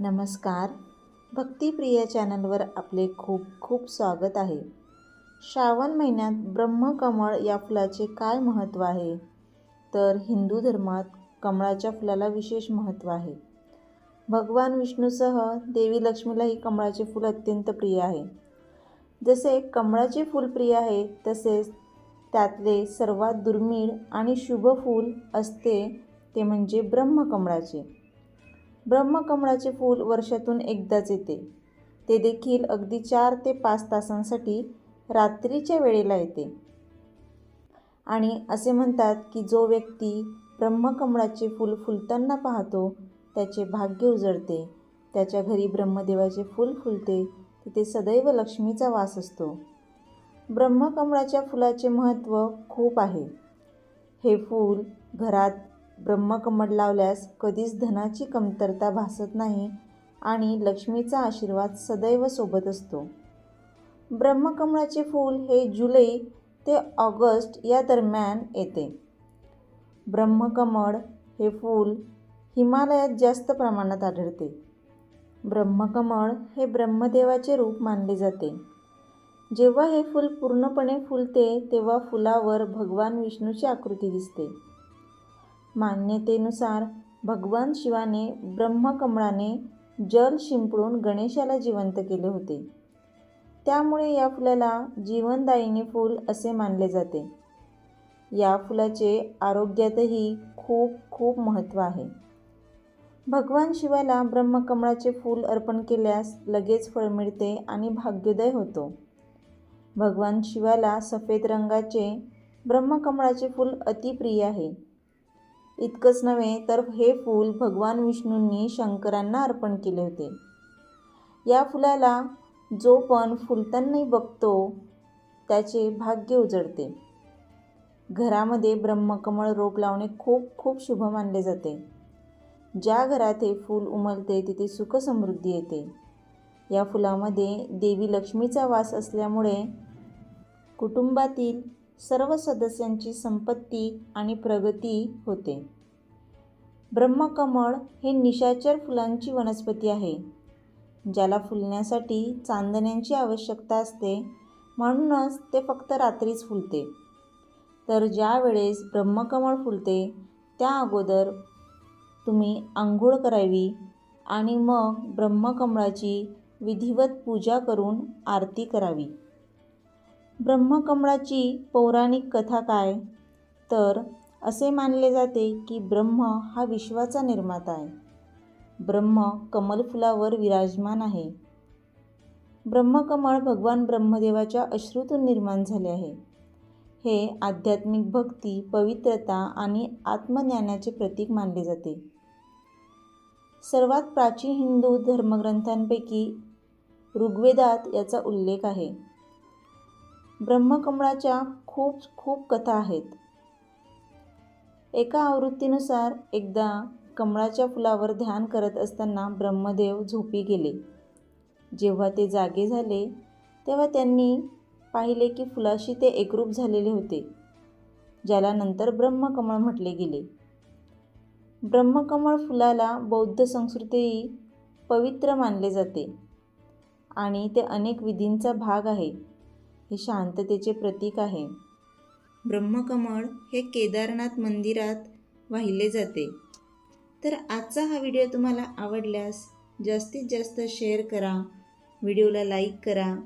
नमस्कार. भक्तिप्रिय चॅनलवर आपले खूप खूप स्वागत आहे. श्रावण महिन्यात ब्रह्मकमळ या फुलाचे काय महत्त्व आहे? तर हिंदू धर्मात कमळाच्या फुलाला विशेष महत्त्व आहे. भगवान विष्णूसह देवी लक्ष्मीलाही कमळाचे फूल अत्यंत प्रिय आहे. जसे कमळाचे फूल प्रिय आहे तसेच त्यातले सर्वात दुर्मिळ आणि शुभ फूल असते ते म्हणजे ब्रह्मकमळाचे. ब्रह्मकमळाचे फूल वर्षातून एकदाच येते. ते देखील अगदी चार ते पाच तासांसाठी रात्रीच्या वेळेला येते. आणि असे म्हणतात की जो व्यक्ती ब्रह्मकमळाचे फूल फुलताना पाहतो त्याचे भाग्य उजळते. त्याच्या घरी ब्रह्मदेवाचे फूल फुलते तिथे सदैव लक्ष्मीचा वास असतो. ब्रह्मकमळाच्या फुलाचे महत्त्व खूप आहे. हे फूल घरात ब्रह्मकमळ लावल्यास कधीच धनाची कमतरता भासत नाही आणि लक्ष्मीचा आशीर्वाद सदैव सोबत असतो. ब्रह्मकमळाचे फूल हे जुलै ते ऑगस्ट या दरम्यान येते. ब्रह्मकमळ हे फूल हिमालयात जास्त प्रमाणात आढळते. ब्रह्मकमळ हे ब्रह्मदेवाचे रूप मानले जाते. जेव्हा हे फूल पूर्णपणे फुलते तेव्हा फुलावर भगवान विष्णूची आकृती दिसते. मान्यतेनुसार भगवान शिवाने ब्रह्मकमळाने जल शिंपडून गणेशाला जिवंत केले होते. त्यामुळे या फुलाला जीवनदायिनी फूल असे मानले जाते. या फुलाचे आरोग्यातही खूप खूप महत्त्व आहे. भगवान शिवाला ब्रह्मकमळाचे फूल अर्पण केल्यास लगेच फळ मिळते आणि भाग्योदय होतो. भगवान शिवाला सफेद रंगाचे ब्रह्मकमळाचे फूल अतिप्रिय आहे. इतकंच नव्हे तर हे फूल भगवान विष्णूंनी शंकरांना अर्पण केले होते. या फुलाला जो पण फुलतानाही बघतो त्याचे भाग्य उजळते. घरामध्ये ब्रह्मकमळ रोप लावणे खूप खूप शुभ मानले जाते. ज्या घरात हे फूल उमलते तिथे सुखसमृद्धी येते. या फुलामध्ये देवी लक्ष्मीचा वास असल्यामुळे कुटुंबातील सर्व सदस्यांची संपत्ती आणि प्रगती होते. ब्रह्मकमळ हे निशाचर फुलांची वनस्पती आहे ज्याला फुलण्यासाठी चांदण्यांची आवश्यकता असते म्हणूनच ते फक्त रात्रीच फुलते. तर ज्या वेळेस ब्रह्मकमळ फुलते त्या अगोदर तुम्ही आंघोळ करावी आणि मग ब्रह्मकमळाची विधिवत पूजा करून आरती करावी. ब्रह्मकमळाची पौराणिक कथा काय? तर असे मानले जाते की ब्रह्म हा विश्वाचा निर्माता आहे. ब्रह्म कमलफुलावर विराजमान आहे. ब्रह्मकमळ भगवान ब्रह्मदेवाच्या अश्रूतून निर्माण झाले आहे. हे आध्यात्मिक भक्ती पवित्रता आणि आत्मज्ञानाचे प्रतीक मानले जाते. सर्वात प्राचीन हिंदू धर्मग्रंथांपैकी ऋग्वेदात याचा उल्लेख आहे. ब्रह्मकमळाच्या खूप खूप कथा आहेत. एका आवृत्तीनुसार एकदा कमळाच्या फुलावर ध्यान करत असताना ब्रह्मदेव झोपी गेले. जेव्हा ते जागे झाले तेव्हा त्यांनी पाहिले की फुलाशी ते एकरूप झालेले होते ज्याला नंतर ब्रह्मकमळ म्हटले गेले. ब्रह्मकमळ फुलाला बौद्ध संस्कृतीही पवित्र मानले जाते आणि ते अनेक विधींचा भाग आहे. हे शांततेचे प्रतीक आहे. ब्रह्मकमळ हे केदारनाथ मंदिरात वाहिले जाते. तर आजचा हा व्हिडिओ तुम्हाला आवडल्यास जास्तीत जास्त शेअर करा व्हिडिओला लाईक करा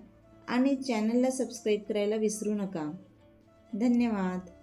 आणि चॅनलला सबस्क्राईब करायला विसरू नका. धन्यवाद.